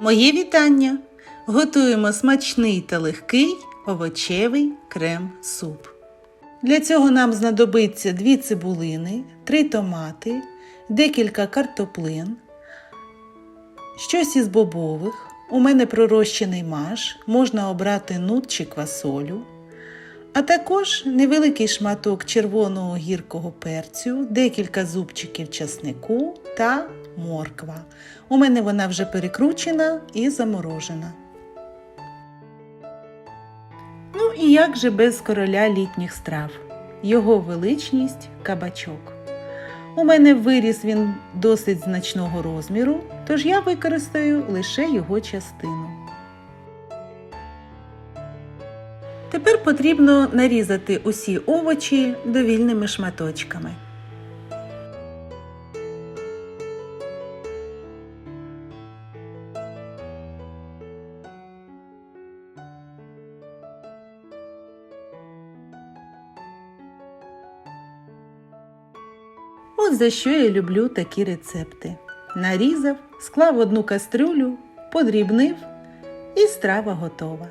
Моє вітання! Готуємо смачний та легкий овочевий крем-суп. Для цього нам знадобиться 2 цибулини, 3 томати, декілька картоплин, щось із бобових. У мене пророщений маш, можна обрати нут чи квасолю, а також невеликий шматок червоного гіркого перцю, декілька зубчиків часнику та морква. У мене вона вже перекручена і заморожена. Ну і як же без короля літніх страв? Його величність кабачок. У мене виріс він досить значного розміру, тож я використаю лише його частину. Тепер потрібно нарізати усі овочі довільними шматочками. От за що я люблю такі рецепти. Нарізав, склав одну кастрюлю, подрібнив і страва готова.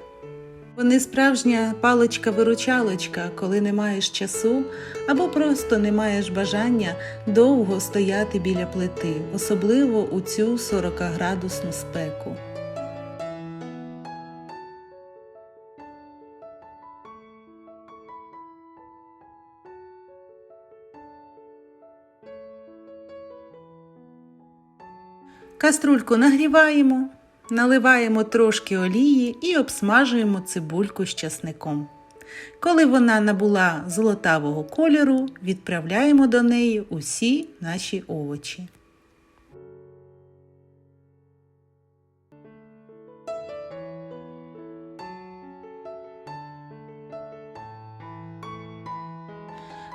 Вони справжня паличка-виручалочка, коли не маєш часу або просто не маєш бажання довго стояти біля плити, особливо у цю 40-градусну спеку. Каструльку нагріваємо, наливаємо трошки олії і обсмажуємо цибульку з часником. Коли вона набула золотавого кольору, відправляємо до неї усі наші овочі.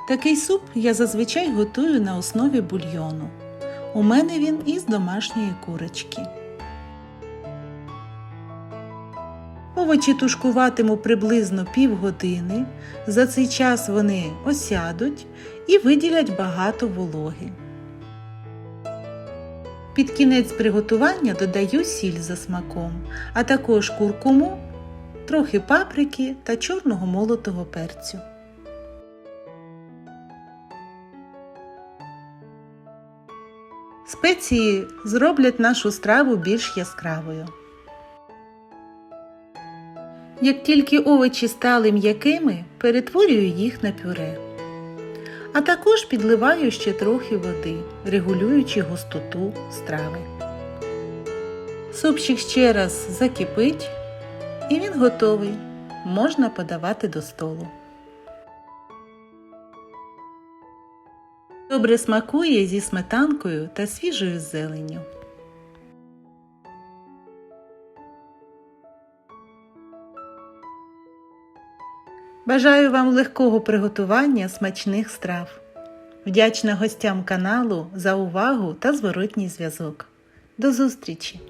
Такий суп я зазвичай готую на основі бульйону. У мене він із домашньої курочки. Овочі тушкуватиму приблизно півгодини. За цей час вони осядуть і виділять багато вологи. Під кінець приготування додаю сіль за смаком, а також куркуму, трохи паприки та чорного молотого перцю. Спеції зроблять нашу страву більш яскравою. Як тільки овочі стали м'якими, перетворюю їх на пюре. А також підливаю ще трохи води, регулюючи густоту страви. Супчик ще раз закипить, і він готовий. Можна подавати до столу. Добре смакує зі сметанкою та свіжою зеленню. Бажаю вам легкого приготування смачних страв. Вдячна гостям каналу за увагу та зворотній зв'язок. До зустрічі!